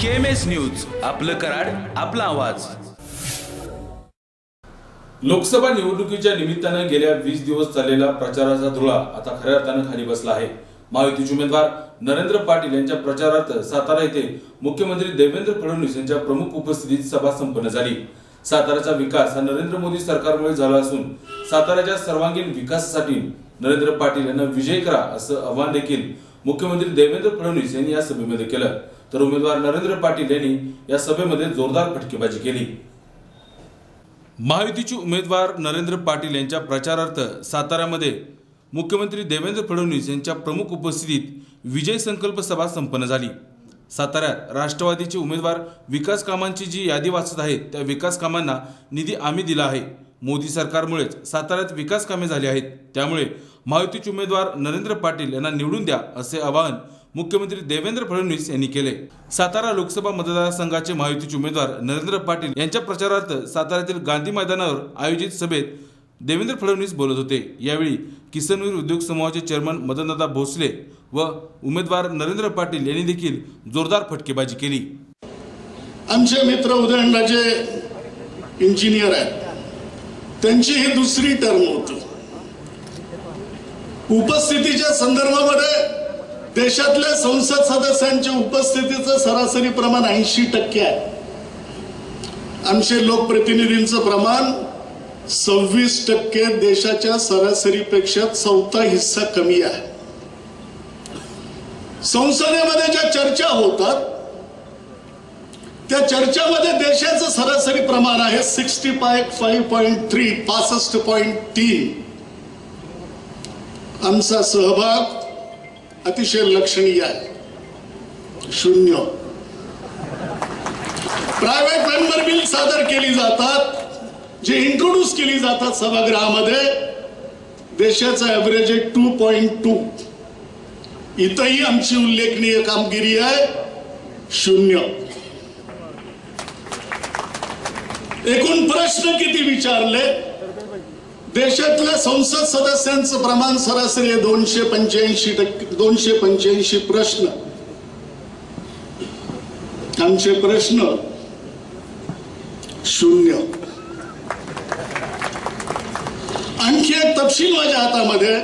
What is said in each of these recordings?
KMS news आपलं कराड आपला आवाज. लोकसभा निवडणुकीच्या निमित्तानं गेल्या वीस दिवस चाललेला प्रचाराचा धुळा आता खऱ्या अर्थानं खाली बसला आहे. महायुतीचे उमेदवार नरेंद्र पाटील यांच्या प्रचारार्थ सातारा येथे मुख्यमंत्री देवेंद्र फडणवीस यांच्या प्रमुख उपस्थितीत सभा संपन्न झाली. साताराचा विकास हा नरेंद्र मोदी सरकारमुळे झाला असून साताऱ्याच्या सर्वांगीण विकासासाठी नरेंद्र पाटील यांना विजय करा असं आवाहन देखील मुख्यमंत्री देवेंद्र फडणवीस यांनी या सभेमध्ये केलं. तर उमेदवार नरेंद्र पाटील यांनी या सभेमध्ये जोरदार फटकेबाजी केली. महायुतीचे उमेदवार नरेंद्र पाटील यांच्या प्रचारार्थ साताऱ्यामध्ये मुख्यमंत्री देवेंद्र फडणवीस यांच्या प्रमुख उपस्थितीत विजय संकल्प सभा संपन्न झाली. साताऱ्यात राष्ट्रवादीचे उमेदवार विकास कामांची जी यादी वाचत आहेत त्या विकास कामांना निधी आम्ही दिला आहे. मोदी सरकारमुळेच साताऱ्यात विकास कामे झाली आहेत. त्यामुळे महायुतीचे उमेदवार नरेंद्र पाटील यांना निवडून द्या असे आवाहन मुख्यमंत्री देवेंद्र फडणवीस यांनी केले. सातारा लोकसभा मतदारसंघाचे महायुतीचे उमेदवार नरेंद्र पाटील यांच्या प्रचारार्थ साताऱ्यातील गांधी मैदानावर आयोजित सभेत देवेंद्र फडणवीस बोलत होते. यावेळी किसनवीर उद्योग समूहाचे चेअरमन मदनदादा भोसले व उमेदवार नरेंद्र पाटील यांनी देखील जोरदार फटकेबाजी केली. आमचे मित्र उदयनराजे इंजिनियर आहेत. त्यांची ही दुसरी टर्म होती. उपस्थितीच्या संदर्भामध्ये देशातल्या संसद सदस्यांच्या उपस्थितीचं सरासरी प्रमाण ऐंशी टक्के आहे. आमचे लोकप्रतिनिधींचं प्रमाण सव्वीस टक्के देशाच्या सरासरीपेक्षा चौथा हिस्सा कमी आहे. संसदेमध्ये ज्या चर्चा होतात त्या चर्चामध्ये देशाचं सरासरी प्रमाण आहे sixty five five point three पासष्ट पॉईंट तीन. आमचा सहभाग अतिशय लक्षणीय आहे. शून्य. प्रायव्हेट मेंबर बिल सादर केली जातात जे इंट्रोड्यूस केली जातात सभागृहामध्ये देशाचा ऍव्हरेज आहे टू पॉईंट टू इथंही आमची उल्लेखनीय कामगिरी आहे शून्य. एकूण प्रश्न किती विचारले? देशातल्या संसद सदस्यांचं प्रमाण सरासरी दोनशे पंच्याऐंशी टक्के दोनशे पंच्याऐंशी प्रश्न. आमचे प्रश्न शून्य. आणखी एक तपशील माझ्या हातामध्ये.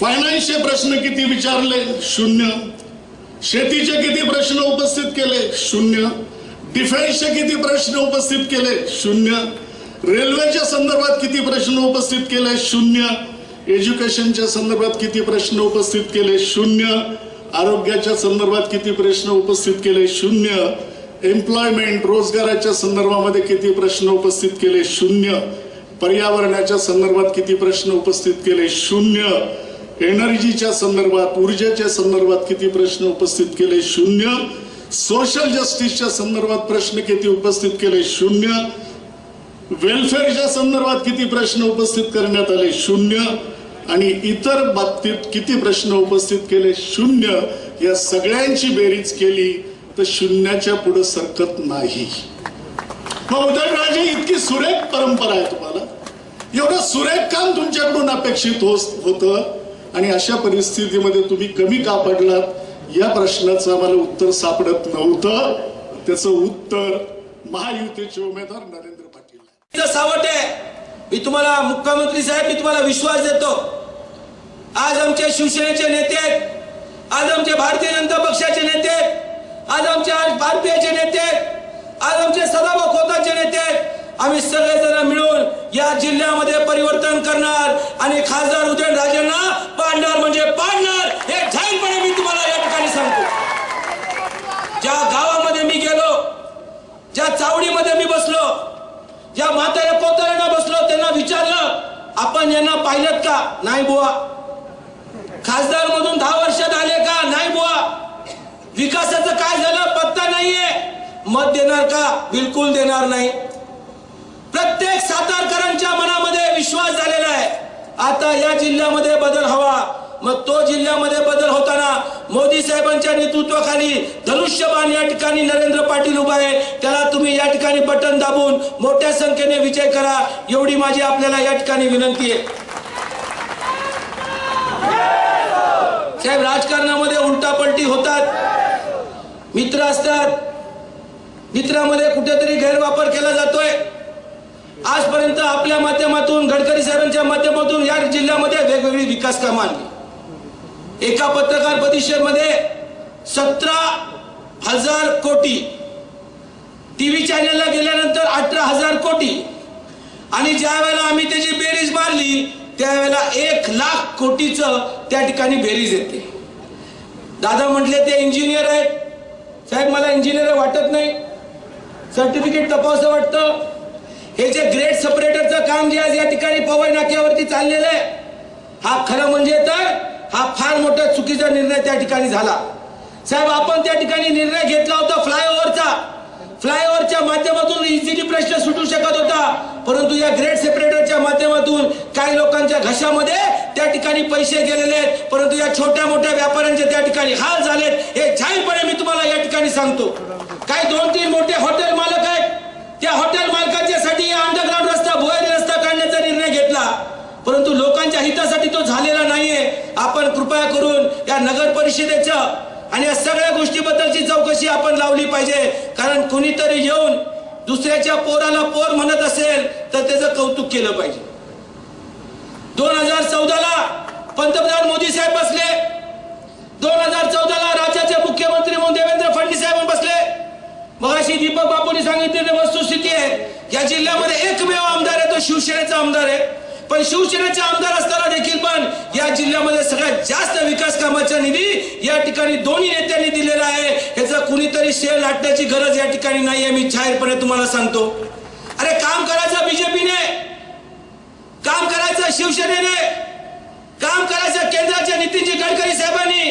फायनान्सचे प्रश्न किती विचारले? शून्य. शेतीचे किती प्रश्न उपस्थित केले? शून्य. डिफेन्सचे किती प्रश्न उपस्थित केले? शून्य. रेल्वेच्या संदर्भात किती प्रश्न उपस्थित केले? शून्य. एज्युकेशनच्या संदर्भात किती प्रश्न उपस्थित केले? शून्य. आरोग्याच्या संदर्भात किती प्रश्न उपस्थित केले? शून्य. एम्प्लॉयमेंट रोजगाराच्या संदर्भामध्ये किती प्रश्न उपस्थित केले? शून्य. पर्यावरणाच्या संदर्भात किती प्रश्न उपस्थित केले? शून्य. एनर्जीच्या संदर्भात ऊर्जेच्या संदर्भात किती प्रश्न उपस्थित केले? शून्य. सोशल जस्टिसच्या संदर्भात प्रश्न किती उपस्थित केले? शून्य. वेलफेअरच्या संदर्भात किती प्रश्न उपस्थित करण्यात आले? शून्य. आणि इतर बाबतीत किती प्रश्न उपस्थित केले? शून्य. या सगळ्यांची बेरीज केली तर शून्याच्या पुढे सरकत नाही. मग उदयनराजे इतकी सुरेख परंपरा आहे तुम्हाला. एवढं सुरेख काम तुमच्याकडून अपेक्षित होत होतं आणि अशा परिस्थितीमध्ये तुम्ही कमी का पडलात? या प्रश्नाचं आम्हाला उत्तर सापडत नव्हतं. त्याचं उत्तर महायुतीचे उमेदवार नरेंद्र पाटील. सावटे सावट आहे. मी तुम्हाला मुख्यमंत्री साहेब मी तुम्हाला विश्वास देतो. आज आमच्या शिवसेनेचे नेते आज आमचे भारतीय जनता पक्षाचे नेते आज आमचे आज भारतीयचे नेते आज आमचे सदाभाऊ खोताचे नेते आम्ही सगळेजण मिळून या जिल्ह्यामध्ये परिवर्तन करणार आणि खासदार उदयनराजेंना पाडणार म्हणजे पाडणार हे जाहीरपणे मी तुम्हाला या ठिकाणी सांगतो. ज्या गावामध्ये मी गेलो ज्या चावडीमध्ये मी बसलो ज्या म्हाताऱ्या पोताऱ्यांना बसलो त्यांना विचारलं आपण यांना पाहिलं का? नाही बुवा. खासदार मधून दहा वर्षात आले का? नाही बुवा. विकासाचं काय झालं? पत्ता नाहीये. मत देणार का? बिलकुल देणार नाही. प्रत्येक सातारकरांच्या मनामध्ये विश्वास झालेला आहे. आता या जिल्ह्यामध्ये बदल हवा. मग तो जिल्ह्यामध्ये बदल होताना मोदी साहेबांच्या नेतृत्वाखाली धनुष्यबाण या ठिकाणी नरेंद्र पाटील उभा आहे. त्याला तुम्ही या ठिकाणी बटन दाबून मोठ्या संख्येने विजय करा. एवढी माझी आपल्याला या ठिकाणी विनंती आहे. साहेब राजकारणामध्ये उलटापलटी होतात. मित्र असतात. मित्रामध्ये कुठेतरी गैरवापर केला जातोय. आजपर्यंत आपल्या माध्यमातून गडकरी साहेबांच्या माध्यमातून या जिल्ह्यामध्ये वेगवेगळी विकास कामं आणली. एका पत्रकार परिषदेमध्ये सतरा हजार कोटी टीव्ही चॅनलला गेल्यानंतर अठरा हजार कोटी. आणि ज्या वेळेला आम्ही त्याची बेरीज मारली त्यावेळेला एक लाख कोटीचं त्या ठिकाणी बेरीज येते. दादा म्हटले ते इंजिनियर आहेत. साहेब मला इंजिनियर वाटत नाही. सर्टिफिकेट तपासं वाटतं. हे जे ग्रेट सेपरेटरचं काम जे आज या ठिकाणी पवई नाक्यावरती चाललेलं आहे हा खरं म्हणजे तर हा फार मोठा चुकीचा निर्णय त्या ठिकाणी झाला. साहेब आपण त्या ठिकाणी निर्णय घेतला होता फ्लायओव्हरचा. फ्लायओव्हरच्या माध्यमातून इझिली प्रश्न सुटू शकत होता. परंतु या ग्रेड सेपरेटरच्या माध्यमातून काही लोकांच्या घशामध्ये त्या ठिकाणी पैसे गेलेले आहेत. परंतु या छोट्या मोठ्या व्यापाऱ्यांचे त्या ठिकाणी हाल झालेत. हे जाहीरपणे मी तुम्हाला या ठिकाणी सांगतो. काही दोन तीन मोठे हॉटेल मालक परंतु लोकांच्या हितासाठी तो झालेला नाहीये. आपण कृपया करून या नगर परिषदेचं आणि या सगळ्या गोष्टीबद्दलची चौकशी आपण लावली पाहिजे. कारण कुणीतरी येऊन दुसऱ्याच्या पोराला पोर म्हणत असेल तर त्याचं कौतुक केलं पाहिजे. दोन हजार चौदाला पंतप्रधान मोदी साहेब बसले. दोन हजार चौदाला राज्याचे मुख्यमंत्री म्हणून देवेंद्र फडणवीस साहेब बसले. मग अशी दीपक बापूंनी सांगितलेली वस्तुस्थिती आहे. या जिल्ह्यामध्ये एकमेव आमदार आहे तो शिवसेनेचा आमदार आहे. पण शिवसेनेचे आमदार असताना देखील पण या जिल्ह्यामध्ये सगळ्यात जास्त विकास कामाचा निधी या ठिकाणी दोन्ही नेत्यांनी दिलेला आहे. याचा कुणीतरी शेअर लाटण्याची गरज या ठिकाणी नाहीये मी जाहीरपणे तुम्हाला सांगतो. अरे काम करायचं बीजेपीने. काम करायचं शिवसेनेने. काम करायचं केंद्राच्या नितीनजी गडकरी साहेबांनी.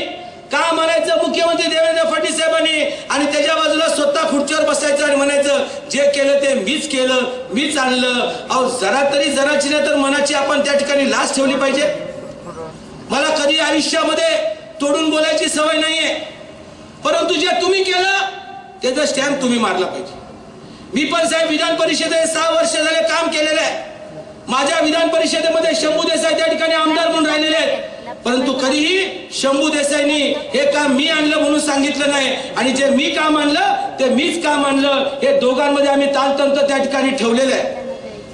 काम म्हणायचं मुख्यमंत्री देवेंद्र फडणवीस साहेबांनी. आणि त्याच्या बाजूला स्वतः खुर्चीवर बसायचं आणि म्हणायचं जे केलं मीच केलं मीच आणलं. अहो जरा तरी जराची नाही तर मनाची आपण त्या ठिकाणी लाच ठेवली पाहिजे. मला कधी आयुष्यामध्ये तोडून बोलायची सवय नाहीये. परंतु जे तुम्ही केलं त्याचा स्टॅम्प तुम्ही मारला पाहिजे. मी पण साहेब विधान परिषदेत सहा वर्ष झाले काम केलेलं आहे. माझ्या विधान परिषदेमध्ये शंभू देसाई त्या ठिकाणी आमदार म्हणून राहिलेले आहेत. परंतु कधीही शंभू देसाईंनी हे काम मी आणलं म्हणून सांगितलं नाही. आणि जे मी काम आणलं ते मीच काम आणलं. हे दोघांमध्ये आम्ही तालतंत्र त्या ठिकाणी ठेवलेलं आहे.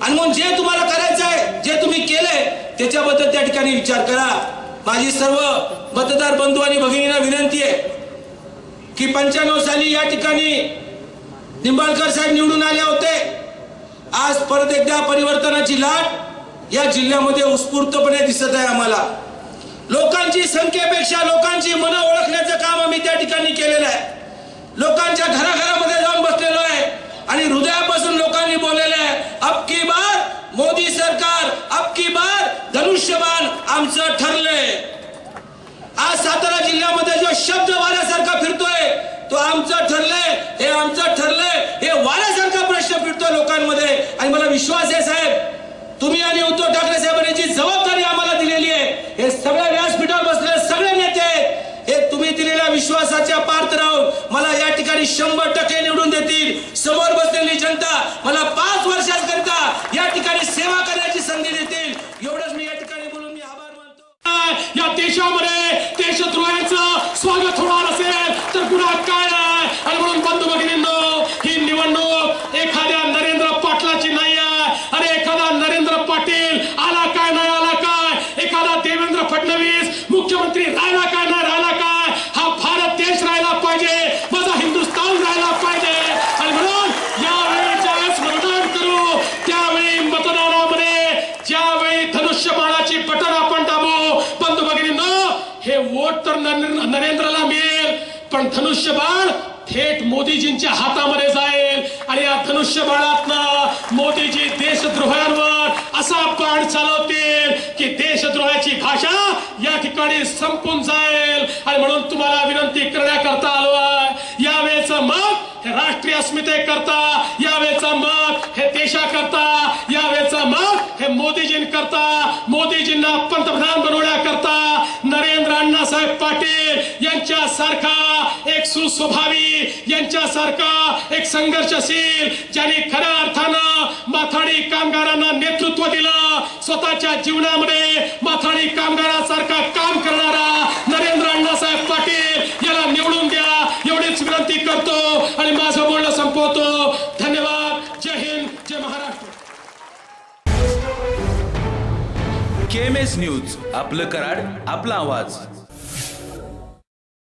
आणि मग जे तुम्हाला करायचं आहे जे तुम्ही केलंय त्याच्याबद्दल त्या ठिकाणी विचार करा. माझी सर्व मतदार बंधू आणि भगिनींना विनंती आहे की पंच्याण्णव साली या ठिकाणी निंबाळकर साहेब निवडून आले होते. आज परत एकदा परिवर्तनाची लाट या जिल्ह्यामध्ये उत्स्फूर्तपणे दिसत आहे आम्हाला. लोकांची संख्येपेक्षा लोकांची मनं ओळखण्याचं काम आम्ही त्या ठिकाणी केलेलं आहे. लोकांच्या घराघरामध्ये जाऊन बसलेलो आहे आणि हृदयापासून लोकांनी बोललेलं आहे अब की बार मोदी सरकार अब की बार धनुष्यबाण आमचं ठरलंय. आज सातारा जिल्ह्यामध्ये जो शब्द वाऱ्यासारखा फिरतोय तो आमचं ठरलंय हे आमचं ठरलंय हे वाऱ्यासारखा प्रश्न फिरतोय लोकांमध्ये आणि मला विश्वास आहे साहेब तुम्ही आणि उद्धव ठाकरे साहेबांनी जी जबाबदारी आम्हाला दिलेली आहे हे सगळ्या व्यासपीठावर बसलेले सगळे नेते आहेत हे तुम्ही दिलेल्या विश्वासाच्या पार्थ राहून मला या ठिकाणी शंभर टक्के निवडून देतील. समोर बसलेली जनता मला पाच वर्षांकरिता या ठिकाणी सेवा करण्याची संधी देतील. एवढंच मी या ठिकाणी बोलून मी आभार मानतो. या देशामध्ये देशद्रोहाचं स्वागत होणार असेल तर पुन्हा काय आणि म्हणून बंधू भगिनींनो ही निवडणूक एखाद्या नरेंद्र पाटलाची नाही आहे. आणि एखादा नरेंद्र पाटील आला काय नाही आला काय? एखादा देवेंद्र फडणवीस मुख्यमंत्री राहिला काय नाही राहिला काय हा भारत देश राहिला पाहिजे माझा हिंदुस्थान राहिला पाहिजे आणि म्हणून यावेळी ज्यावेळेस मतदान करू त्यावेळी मतदानामध्ये ज्यावेळी धनुष्यबाणाची बटन आपण दाबू बंधू भगिनींनो हे वोट तर नरेंद्र- नरेंद्रला मिळेल पण धनुष्यबाण थेट मोदीजींच्या हातामध्ये जाईल आणि या धनुष्यबाणातनं मोदीजी देशद्रोहांवर असा बाण चालवतील की देशद्रोहाची भाषा या ठिकाणी संपून जाईल. आणि म्हणून तुम्हाला विनंती करण्याकरता आलो आहे. यावेळेचं मत हे राष्ट्रीय अस्मितेकरता यावेळेचं मत हे देशाकरता यावेळेचं मत हे मोदीजींकरता. मोदीजींना पंतप्रधान बनवण्याकरता बाळासाहेब पाटील यांच्यासारखा एक सुस्वभावी यांच्यासारखा एक संघर्षशील ज्यांनी खऱ्या अर्थानं माथाडी कामगारांना नेतृत्व दिलं स्वतःच्या जीवनामध्ये माथाडी कामगारासारखा काम करणारा नरेंद्र अण्णासाहेब पाटील याला निवडून द्या एवढीच विनंती करतो आणि माझं बोलणं संपवतो. धन्यवाद. जय हिंद जय महाराष्ट्र. केएमएस न्यूज आपलं कराड आपला आवाज.